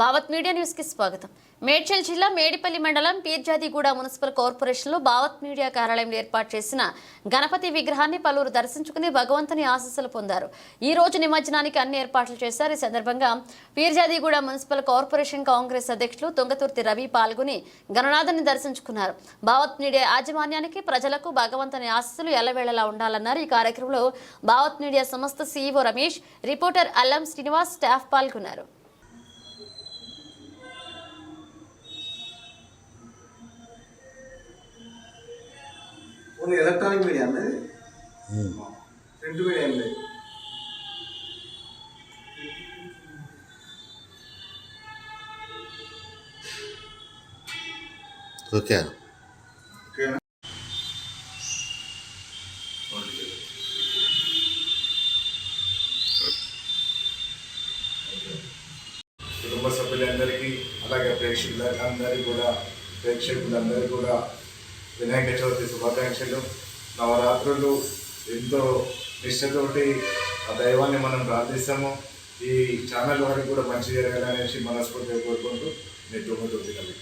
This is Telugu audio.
భావత్ మీడియా న్యూస్కి స్వాగతం. మేడ్చల్ జిల్లా మేడిపల్లి మండలం పీర్జాదిగూడ మున్సిపల్ కార్పొరేషన్లో భావత్ మీడియా కార్యాలయం ఏర్పాటు చేసిన గణపతి విగ్రహాన్ని పలువురు దర్శించుకుని భగవంతుని ఆశీస్సులు పొందారు. ఈ రోజు నిమజ్జనానికి అన్ని ఏర్పాట్లు చేశారు. ఈ సందర్భంగా పీర్జాదిగూడ మున్సిపల్ కార్పొరేషన్ కాంగ్రెస్ అధ్యక్షులు తుంగతుర్తి రవి పాల్గొని గణనాథుని దర్శించుకున్నారు. భావత్ మీడియా యాజమాన్యానికి ప్రజలకు భగవంతుని ఆశీస్సులు ఎల్లవేళలా ఉండాలన్నారు. ఈ కార్యక్రమంలో భావత్ మీడియా సంస్థ CEO Ramesh reporter Allam Srinivas staff పాల్గొన్నారు. ఎలక్ట్రానిక్ మీడియా అన్నది. ప్రింట్ మీడియా ఏం లేదు ఓకే కుటుంబ సభ్యులందరికీ అలాగే ప్రేక్షకులందరికీ కూడా ప్రేక్షకులందరికీ కూడా వినాయక చవితి శుభాకాంక్షలు. నవరాత్రులు ఎంతో నిష్ఠతోటి ఆ దైవాన్ని మనం ప్రార్థిస్తాము. ఈ ఛానల్ వారికి కూడా మంచి జరగాలనేసి మనస్ఫూర్తిగా కోరుకుంటూ నేను తొమ్మిది